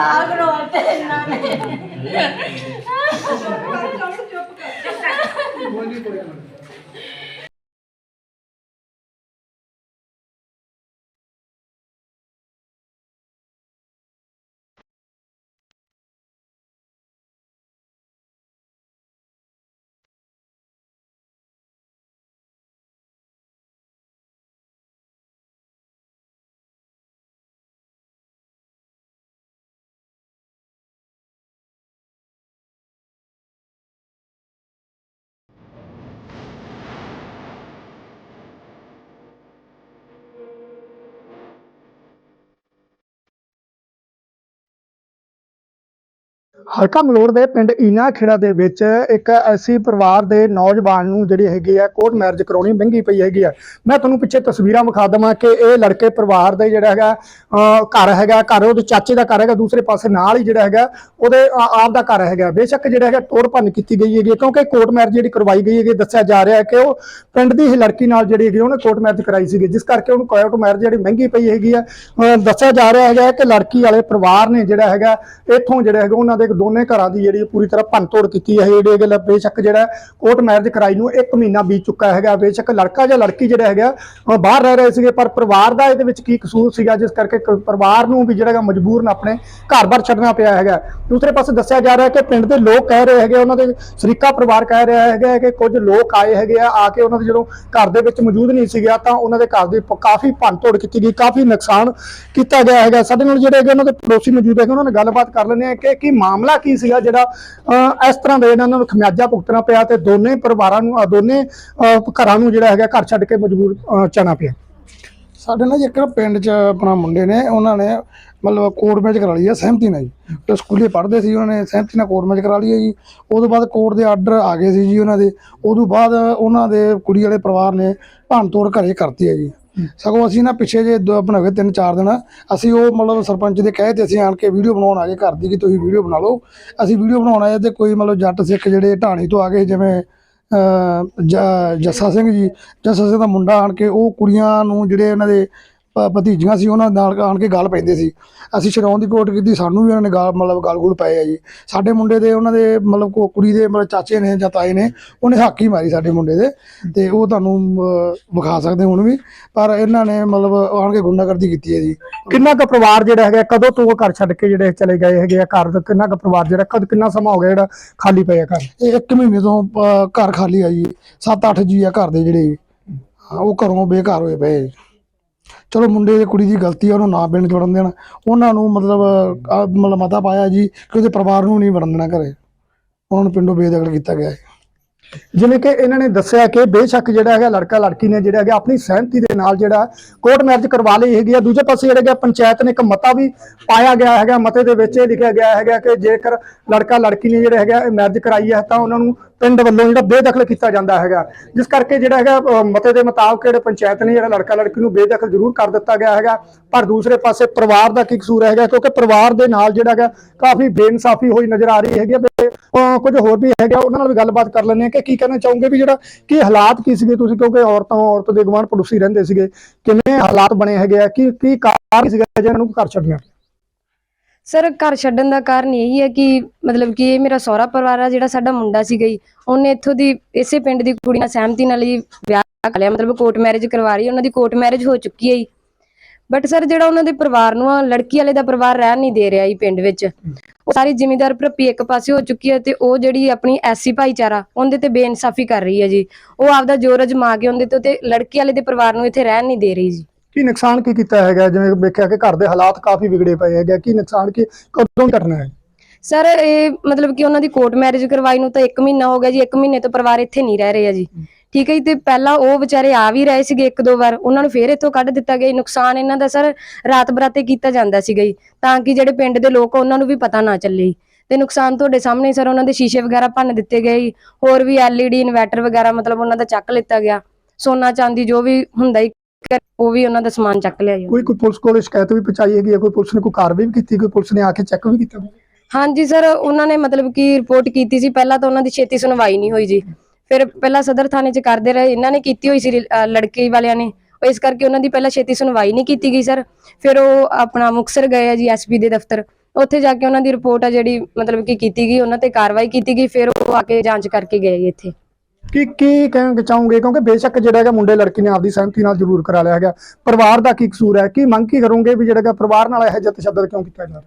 ਸਾਗ ਰੋਤੇ ਹਲਕਾ ਮਲੋੜ ਦੇ ਪਿੰਡ ਈਨਾ ਖੇੜਾ ਦੇ ਵਿੱਚ ਇੱਕ ਐਸੀ ਪਰਿਵਾਰ ਦੇ ਨੌਜਵਾਨ ਨੂੰ ਜਿਹੜੀ ਹੈਗੀ ਆ ਕੋਰਟ ਮੈਰਿਜ ਕਰਾਉਣੀ ਮਹਿੰਗੀ ਪਈ ਹੈਗੀ ਆ। ਮੈਂ ਤੁਹਾਨੂੰ ਪਿੱਛੇ ਤਸਵੀਰਾਂ ਵਿਖਾ ਦਵਾਂ ਕਿ ਇਹ ਲੜਕੇ ਪਰਿਵਾਰ ਦੇ ਜਿਹੜਾ ਹੈਗਾ ਘਰ ਹੈਗਾ, ਘਰ ਉਹਦੇ ਚਾਚੇ ਦਾ ਘਰ ਹੈਗਾ, ਦੂਸਰੇ ਪਾਸੇ ਨਾਲ ਹੀ ਜਿਹੜਾ ਹੈਗਾ, ਉਹਦੇ ਆਪ ਦਾ ਘਰ ਹੈਗਾ। ਬੇਸ਼ੱਕ ਜਿਹੜਾ ਹੈਗਾ ਤੋੜ ਭੰਨ ਕੀਤੀ ਗਈ ਹੈਗੀ ਕਿਉਂਕਿ ਕੋਰਟ ਮੈਰਿਜ ਜਿਹੜੀ ਕਰਵਾਈ ਗਈ ਹੈਗੀ ਦੱਸਿਆ ਜਾ ਰਿਹਾ ਹੈ ਕਿ ਉਹ ਪਿੰਡ ਦੀ ਹੀ ਲੜਕੀ ਨਾਲ ਜਿਹੜੀ ਹੈਗੀ ਉਹਨੇ ਕੋਰਟ ਮੈਰਿਜ ਕਰਾਈ ਸੀਗੀ। ਜਿਸ ਕਰਕੇ ਉਹਨੂੰ ਕੋਰਟ ਮੈਰਿਜ ਜਿਹੜੀ ਮਹਿੰਗੀ ਪਈ ਹੈਗੀ ਆ। ਦੱਸਿਆ ਜਾ ਰਿਹਾ ਹੈਗਾ ਕਿ ਲੜਕੀ ਵਾਲੇ ਪਰਿਵਾਰ ਨੇ ਜਿਹੜਾ ਹੈਗਾ, ਇੱਥੋਂ ਜਿਹੜਾ ਹੈਗਾ ਉਹਨਾਂ ਦੇ ਦੋਨੇ ਘਰਾਂ ਦੀ ਜਿਹੜੀ ਪੂਰੀ ਤਰ੍ਹਾਂ ਭੰਨਤੋੜ ਕੀਤੀ ਹੈ। ਜਿਹੜੀ ਗੱਲ ਬੇਸ਼ੱਕ ਜਿਹੜਾ ਕੋਰਟ ਮੈਰਿਜ ਕਰਾਈ ਨੂੰ 1 ਮਹੀਨਾ ਬੀਤ ਚੁੱਕਾ ਹੈਗਾ। ਬੇਸ਼ੱਕ ਲੜਕਾ ਜਾਂ ਲੜਕੀ ਜਿਹੜਾ ਹੈਗਾ ਬਾਹਰ ਰਹਿ ਰਹੇ ਸੀਗੇ, ਪਰ ਪਰਿਵਾਰ ਦਾ ਇਹਦੇ ਵਿੱਚ ਕੀ ਕਸੂਰ ਸੀਗਾ, ਜਿਸ ਕਰਕੇ ਪਰਿਵਾਰ ਨੂੰ ਵੀ ਜਿਹੜਾ ਮਜਬੂਰਨ ਆਪਣੇ ਘਰ-ਬਾਰ ਛੱਡਣਾ ਪਿਆ ਹੈਗਾ। ਦੂਸਰੇ ਪਾਸੇ ਦੱਸਿਆ ਜਾ ਰਿਹਾ ਕਿ ਪਿੰਡ ਦੇ ਲੋਕ ਕਹਿ ਰਹੇ ਹੈਗੇ, ਉਹਨਾਂ ਦੇ ਸ਼ਰੀਕਾ ਪਰਿਵਾਰ ਕਹਿ ਰਿਹਾ ਹੈਗਾ ਕਿ ਕੁਝ ਲੋਕ ਆਏ ਹੈਗੇ ਆ ਆ ਕੇ ਉਹਨਾਂ ਦੇ ਜਦੋਂ ਘਰ ਦੇ ਵਿੱਚ ਮੌਜੂਦ ਨਹੀਂ ਸੀਗਾ, ਤਾਂ ਉਹਨਾਂ ਦੇ ਘਰ ਦੀ ਪ- ਕਾਫੀ ਭੰਨਤੋੜ ਕੀਤੀ ਗਈ, ਕਾਫੀ ਨੁਕਸਾਨ ਕੀਤਾ ਗਿਆ ਹੈਗਾ। ਸਾਡੇ ਨਾਲ ਜਿਹੜੇ ਹੈਗੇ, ਉਹਨਾਂ ਦੇ ਪੜੋਸੀ ਮੌਜੂਦ ਹੈਗੇ, ਉਹਨਾਂ ਨਾਲ ਗੱਲਬਾਤ ਕਰ ਲੈਂਦੇ ਆ ਕਿ ਕੀ ਮਾਮਲਾ ਕੀ ਸੀਗਾ ਜਿਹੜਾ ਇਸ ਤਰ੍ਹਾਂ ਦੇ ਇਹਨਾਂ ਨੂੰ ਖਮਿਆਜਾ ਭੁਗਤਣਾ ਪਿਆ ਤੇ ਦੋਨੇ ਪਰਿਵਾਰਾਂ ਨੂੰ ਦੋਨੇ ਘਰਾਂ ਨੂੰ ਜਿਹੜਾ ਹੈਗਾ ਘਰ ਛੱਡ ਕੇ ਮਜਬੂਰ ਅਹ, ਪਿਆ। ਸਾਡੇ ਨਾਲ ਜੀ ਇੱਕ ਪਿੰਡ 'ਚ ਆਪਣਾ ਮੁੰਡੇ ਨੇ ਉਹਨਾਂ ਨੇ ਮਤਲਬ ਕੋਰਟ ਮੈਚ ਕਰਾ ਲਈ ਹੈ ਸਹਿਮਤੀ ਨਾਲ ਜੀ। ਤੇ ਸਕੂਲੇ ਪੜ੍ਹਦੇ ਸੀ ਉਹਨਾਂ ਨੇ ਸਹਿਮਤੀ ਨਾਲ ਕੋਰਟ ਮੈਚ ਕਰਾ ਲਈ ਹੈ ਜੀ। ਤੋਂ ਬਾਅਦ ਕੋਰਟ ਦੇ ਆਰਡਰ ਆ ਗਏ ਸੀ ਜੀ ਉਹਨਾਂ ਦੇ। ਉਦੋਂ ਬਾਅਦ ਉਹਨਾਂ ਦੇ ਕੁੜੀ ਵਾਲੇ ਪਰਿਵਾਰ ਨੇ ਭੰਨ ਤੋੜ ਘਰੇ ਕਰਤੀ ਹੈ ਜੀ। ਸਗੋਂ ਅਸੀਂ ਨਾ ਪਿੱਛੇ ਜੇ ਦੋ ਆਪਣਾ ਹੋਏ ਤਿੰਨ ਚਾਰ ਦਿਨ, ਅਸੀਂ ਉਹ ਮਤਲਬ ਸਰਪੰਚ ਦੇ ਕਹੇ ਤੇ ਅਸੀਂ ਆਣ ਕੇ ਵੀਡੀਓ ਬਣਾਉਣ ਆ ਗਏ ਘਰ ਦੀ ਕਿ ਤੁਸੀਂ ਵੀਡੀਓ ਬਣਾ ਲਓ। ਅਸੀਂ ਵੀਡੀਓ ਬਣਾਉਣ ਆਏ ਤੇ ਕੋਈ ਮਤਲਬ ਜੱਟ ਸਿੱਖ ਜਿਹੜੇ ਢਾਣੀ ਤੋਂ ਆ ਗਏ ਜਿਵੇਂ ਜ- ਜੱਸਾ ਸਿੰਘ ਜੀ, ਜੱਸਾ ਸਿੰਘ ਦਾ ਮੁੰਡਾ ਆਣ ਕੇ ਉਹ ਕੁੜੀਆਂ ਨੂੰ ਜਿਹੜੇ ਇਹਨਾਂ ਦੇ ਭਤੀਜੀਆਂ ਸੀ ਉਹਨਾਂ ਨਾਲ ਆਣ ਕੇ ਗੱਲ ਪੈਂਦੇ ਸੀ। ਅਸੀਂ ਛਡਾਉਣ ਦੀ ਕੋਟ ਕੀਤੀ ਸਾਨੂੰ ਵੀ ਉਹਨਾਂ ਨੇ ਗਾਲ ਮਤਲਬ ਗਾਲ ਗੂਲ ਪਏ ਆ ਜੀ। ਸਾਡੇ ਮੁੰਡੇ ਦੇ ਉਹਨਾਂ ਦੇ ਮਤਲਬ ਕੋ- ਕੁੜੀ ਦੇ ਮਤਲਬ ਚਾਚੇ ਨੇ ਜਾਂ ਤਾਏ ਨੇ ਉਹਨੇ ਹੱਕ ਮਾਰੀ ਸਾਡੇ ਮੁੰਡੇ ਦੇ। ਤੇ ਉਹ ਤੁਹਾਨੂੰ ਵਿਖਾ ਸਕਦੇ ਹੁਣ ਵੀ। ਪਰ ਇਹਨਾਂ ਨੇ ਮਤਲਬ ਆਣ ਕੇ ਗੁੰਡਾਗਰਦੀ ਕੀਤੀ ਹੈ ਜੀ। ਕਿੰਨਾ ਕੁ ਪਰਿਵਾਰ ਜਿਹੜਾ ਹੈਗਾ ਕਦੋਂ ਤੋਂ ਉਹ ਘਰ ਛੱਡ ਕੇ ਜਿਹੜੇ ਚਲੇ ਗਏ ਹੈਗੇ ਆ ਘਰ? ਦਾ ਕਿੰਨਾ ਕੁ ਪਰਿਵਾਰ ਜਿਹੜਾ ਕਦ ਕਿੰਨਾ ਸਮਾਂ ਹੋ ਗਿਆ ਜਿਹੜਾ ਖਾਲੀ ਪਿਆ ਘਰ? ਇਹ ਇੱਕ ਮਹੀਨੇ ਤੋਂ ਘਰ ਖਾਲੀ ਆ ਜੀ। 7-8 ਜੀ ਆ ਘਰ ਦੇ ਜਿਹੜੇ। ਉਹ ਘਰੋਂ ਬੇਘਰ ਹੋਏ ਪਏ। ਚਲੋ ਮੁੰਡੇ ਦੀ ਕੁੜੀ ਦੀ ਗਲਤੀ ਆ, ਉਹਨੂੰ ਨਾ ਪਿੰਡ ਜੋੜਨ ਦੇਣਾ। ਉਹਨਾਂ ਨੂੰ ਮਤਲਬ ਆਹ, ਮਤਲਬ ਮਤਾ ਪਾਇਆ ਜੀ ਕਿ ਉਹਦੇ ਪਰਿਵਾਰ ਨੂੰ ਨਹੀਂ ਵੜਨ ਦੇਣਾ ਘਰੇ। ਉਹਨਾਂ ਨੂੰ ਪਿੰਡੋਂ ਬੇਦਖਲ ਕੀਤਾ ਗਿਆ ਹੈ ਜਿਵੇਂ ਕਿ ਇਹਨਾਂ ਨੇ ਦੱਸਿਆ ਕਿ ਬੇਸ਼ੱਕ ਜਿਹੜਾ ਹੈਗਾ ਲੜਕਾ ਲੜਕੀ ਨੇ ਜਿਹੜਾ ਹੈਗਾ ਆਪਣੀ ਸਹਿਮਤੀ ਦੇ ਨਾਲ ਜਿਹੜਾ ਕੋਰਟ ਮੈਰਿਜ ਕਰਵਾ ਲਈ ਹੈਗੀ ਆ। ਦੂਜੇ ਪਾਸੇ ਜਿਹੜਾ ਹੈਗਾ ਪੰਚਾਇਤ ਨੇ ਇੱਕ ਮਤਾ ਵੀ ਪਾਇਆ ਗਿਆ ਹੈਗਾ। ਮਤੇ ਦੇ ਵਿੱਚ ਇਹ ਲਿਖਿਆ ਗਿਆ ਹੈਗਾ ਕਿ ਜੇਕਰ ਲੜਕਾ ਲੜਕੀ ਨੇ ਜਿਹੜਾ ਹੈਗਾ ਮੈਰਿਜ ਕਰਾਈ ਹੈ ਤਾਂ ਉਹਨਾਂ ਨੂੰ ਪਿੰਡ ਵੱਲੋਂ ਜਿਹੜਾ ਬੇਦਖਲ ਕੀਤਾ ਜਾਂਦਾ ਹੈਗਾ ਜਿਸ ਕਰਕੇ ਜਿਹੜਾ ਹੈਗਾ ਮਤੇ ਦੇ ਮੁਤਾਬਕ ਜਿਹੜੇ ਪੰਚਾਇਤ ਨੇ ਜਿਹੜਾ ਲੜਕਾ ਲੜਕੀ ਨੂੰ ਬੇਦਖਲ ਜ਼ਰੂਰ ਕਰ ਦਿੱਤਾ ਗਿਆ ਹੈਗਾ। ਪਰ ਦੂਸਰੇ ਪਾਸੇ ਪਰਿਵਾਰ ਦਾ ਕੀ ਕਸੂਰ ਹੈਗਾ ਕਿਉਂਕਿ ਪਰਿਵਾਰ ਦੇ ਨਾਲ ਜਿਹੜਾ ਹੈਗਾ ਕਾਫੀ ਬੇਇਨਸਾਫੀ ਹੋਈ ਨਜ਼ਰ ਆ ਰਹੀ ਹੈਗੀ ਆ ਤੇ, ਕੁਝ ਹੋਰ ਵੀ ਹੈਗਾ ਉਹਨਾਂ ਨਾਲ ਵੀ ਗੱਲਬਾਤ ਕਰ ਲੈਂਦੇ ਆ ਕਿ ਕੀ ਕਹਿਣਾ ਚਾਹੋਗੇ ਵੀ ਜਿਹੜਾ ਕੀ ਹਾਲਾਤ ਕੀ ਸੀਗੇ ਤੁਸੀਂ? ਕਿਉਂਕਿ ਔਰਤਾਂ ਔਰਤ ਦੇ ਗਵਾਂਢ ਪੜੋਸੀ ਰਹਿੰਦੇ ਸੀਗੇ। ਕਿਵੇਂ ਹਾਲਾਤ ਬਣੇ ਹੈਗੇ ਆ? ਕੀ ਕੀ ਕਾਰਨ ਸੀਗਾ ਜਿਹਨਾਂ ਨੂੰ ਘਰ ਛੱਡਣਾ ਸਰ, ਘਰ ਛੱਡਣ ਦਾ ਕਾਰਨ ਇਹੀ ਹੈ ਕਿ ਮਤਲਬ ਕਿ ਇਹ ਮੇਰਾ ਸਹੁਰਾ ਪਰਿਵਾਰ ਆ, ਜਿਹੜਾ ਸਾਡਾ ਮੁੰਡਾ ਸੀਗਾ ਜੀ ਉਹਨੇ ਇੱਥੋਂ ਦੀ ਇਸੇ ਪਿੰਡ ਦੀ ਕੁੜੀ ਨਾਲ ਸਹਿਮਤੀ ਨਾਲ ਹੀ ਵਿਆਹ ਕਰ ਲਿਆ। ਮਤਲਬ ਕੋਰਟ ਮੈਰਿਜ ਕਰਵਾ ਰਹੀ ਉਹਨਾਂ ਦੀ ਕੋਰਟ ਮੈਰਿਜ ਹੋ ਚੁੱਕੀ ਹੈ ਜੀ। ਬਟ ਸਰ, ਜਿਹੜਾ ਉਹਨਾਂ ਦੇ ਪਰਿਵਾਰ ਨੂੰ ਆ, ਲੜਕੀ ਵਾਲੇ ਦਾ ਪਰਿਵਾਰ ਰਹਿਣ ਨਹੀਂ ਦੇ ਰਿਹਾ ਜੀ ਪਿੰਡ ਵਿੱਚ। ਉਹ ਸਾਰੀ ਜ਼ਿਮੀਂਦਾਰ ਭਰਪੀ ਇੱਕ ਪਾਸੇ ਹੋ ਚੁੱਕੀ ਹੈ ਤੇ ਉਹ ਜਿਹੜੀ ਆਪਣੀ ਐਸੀ ਭਾਈਚਾਰਾ, ਉਹਦੇ ਤੇ ਬੇਇਨਸਾਫੀ ਕਰ ਰਹੀ ਹੈ ਜੀ। ਉਹ ਆਪਦਾ ਜ਼ੋਰ ਅਜਮਾ ਕੇ ਉਹਦੇ ਤੇ ਲੜਕੀ ਵਾਲੇ ਦੇ ਪਰਿਵਾਰ ਨੂੰ ਇੱਥੇ ਰਹਿਣ ਨਹੀਂ ਦੇ ਰਹੀ ਜੀ। ਕੀ ਨੁਕਸਾਨ ਕੀ ਕੀਤਾ ਹੈਗਾ ਜਿਵੇਂ ਵੇਖਿਆ ਕਿ ਘਰ ਦੇ ਹਾਲਾਤ ਕਾਫੀ ਵਿਗੜੇ ਪਏ ਹੈਗੇ। ਕੀ ਨੁਕਸਾਨ ਕੀ ਕਦੋਂ ਘਟਨਾ ਹੈ ਸਰ ਇਹ ਮਤਲਬ ਕਿ ਉਹਨਾਂ ਦੀ ਕੋਰਟ ਮੈਰਿਜ ਕਰਵਾਈ ਨੂੰ ਤਾਂ 1 ਮਹੀਨਾ ਹੋ ਗਿਆ ਜੀ 1 ਮਹੀਨੇ ਤੋਂ ਪਰਿਵਾਰ ਇੱਥੇ ਨਹੀਂ ਰਹਿ ਰਿਹਾ ਜੀ ਠੀਕ ਹੈ ਜੀ ਤੇ ਪਹਿਲਾਂ ਉਹ ਵਿਚਾਰੇ ਆ ਵੀ ਰਹੇ ਸੀਗੇ ਇੱਕ ਦੋ ਵਾਰ ਉਹਨਾਂ ਨੂੰ ਫੇਰ ਇੱਥੋਂ ਕੱਢ ਦਿੱਤਾ ਗਿਆ। ਨੁਕਸਾਨ ਇਹਨਾਂ ਦਾ ਸਰ ਰਾਤ ਬਰਾਤੇ ਕੀਤਾ ਜਾਂਦਾ ਸੀਗਾ ਜੀ ਤਾਂ ਕਿ ਜਿਹੜੇ ਪਿੰਡ ਦੇ ਲੋਕ ਉਹਨਾਂ ਨੂੰ ਵੀ ਪਤਾ ਨਾ ਚੱਲੇ। ਤੇ ਨੁਕਸਾਨ ਤੁਹਾਡੇ ਸਾਹਮਣੇ ਸਰ ਉਹਨਾਂ ਦੇ ਸ਼ੀਸ਼ੇ ਵਗੈਰਾ ਭੰਨ ਦਿੱਤੇ ਗਏ। ਹੋਰ ਵੀ ਐਲਈਡੀ ਇਨਵਰਟਰ ਵਗੈਰਾ ਮਤਲਬ ਉਹਨਾਂ ਦਾ ਚੱਕ ਲਿੱਤਾ ਗਿਆ ਸੋਨਾ ਚਾਂਦੀ ਜੋ ਵੀ ਹੁੰਦਾ ਹੀ ਉਹ ਵੀ ਉਹਨਾਂ ਦਾ ਸਮਾਨ ਚੱਕ ਲਿਆ ਜੀ ਕੋਈ ਕੋਈ ਪੁਲਿਸ ਕੋਲ ਸ਼ਿਕਾਇਤ ਵੀ ਪਹੁੰਚਾਈ ਹੈਗੀ ਹੈ ਕੋਈ ਪੁਲਿਸ ਨੇ ਕੋਈ ਕਾਰਵਾਈ ਵੀ ਕੀਤੀ? ਕੋਈ ਪੁਲਿਸ ਨੇ ਆ ਕੇ ਚੈੱਕ ਵੀ ਕੀਤਾ? ਹਾਂਜੀ ਸਰ ਉਹਨਾਂ ਨੇ ਮਤਲਬ ਕਿ ਰਿਪੋਰਟ ਕੀਤੀ ਸੀ। ਪਹਿਲਾਂ ਤਾਂ ਉਹਨਾਂ ਦੀ ਛੇਤੀ ਸੁਣਵਾਈ ਨਹੀਂ ਹੋਈ ਜੀ। ਫਿਰ ਪਹਿਲਾਂ ਸਦਰ ਥਾਣੇ 'ਚ ਕਰਦੇ ਰਹੇ। ਇਹਨਾਂ ਨੇ ਕੀਤੀ ਹੋਈ ਸੀ ਅਹ, ਲੜਕੇ ਵਾਲਿਆਂ ਨੇ। ਉਹ ਇਸ ਕਰਕੇ ਉਹਨਾਂ ਦੀ ਪਹਿਲਾਂ ਛੇਤੀ ਸੁਣਵਾਈ ਨਹੀਂ ਕੀਤੀ ਗਈ ਸਰ। ਫਿਰ ਉਹ ਆਪਣਾ ਮੁਕਸਰ ਗਏ ਆ ਜੀ ਐਸਪੀ ਦੇ ਦਫ਼ਤਰ। ਉੱਥੇ ਜਾ ਕੇ ਉਹਨਾਂ ਦੀ ਰਿਪੋਰਟ ਆ ਜਿਹੜੀ ਮਤਲਬ ਕਿ ਕੀਤੀ ਗਈ ਉਹਨਾਂ ਤੇ ਕਾਰਵਾਈ ਕੀਤੀ ਗਈ। ਫਿਰ ਉਹ ਆ ਕੇ ਜਾਂਚ ਕਰਕੇ ਗਏ ਜੀ ਇੱਥੇ। ਕੀ ਕੀ ਕਹਿਣਾ ਚਾਹੋਗੇ? ਕਿਉਂਕਿ ਬੇਸ਼ੱਕ ਜਿਹੜਾ ਹੈਗਾ ਮੁੰਡੇ ਲੜਕੀ ਨੇ ਆਪਦੀ ਸਹਿਮਤੀ ਨਾਲ ਜ਼ਰੂਰ ਕਰਾ ਲਿਆ ਹੈਗਾ। ਪਰਿਵਾਰ ਦਾ ਕੀ ਕਸੂਰ ਹੈ? ਕੀ ਮੰਗ ਕੀ ਕਰੋਗੇ ਵੀ ਜਿਹੜਾ ਹੈਗਾ ਪਰਿਵਾਰ ਨਾਲ ਇਹ ਜਿਹਾ ਤਸ਼ੱਦਦ ਕਿਉਂ ਕੀਤਾ ਜਾ ਰਿਹਾ?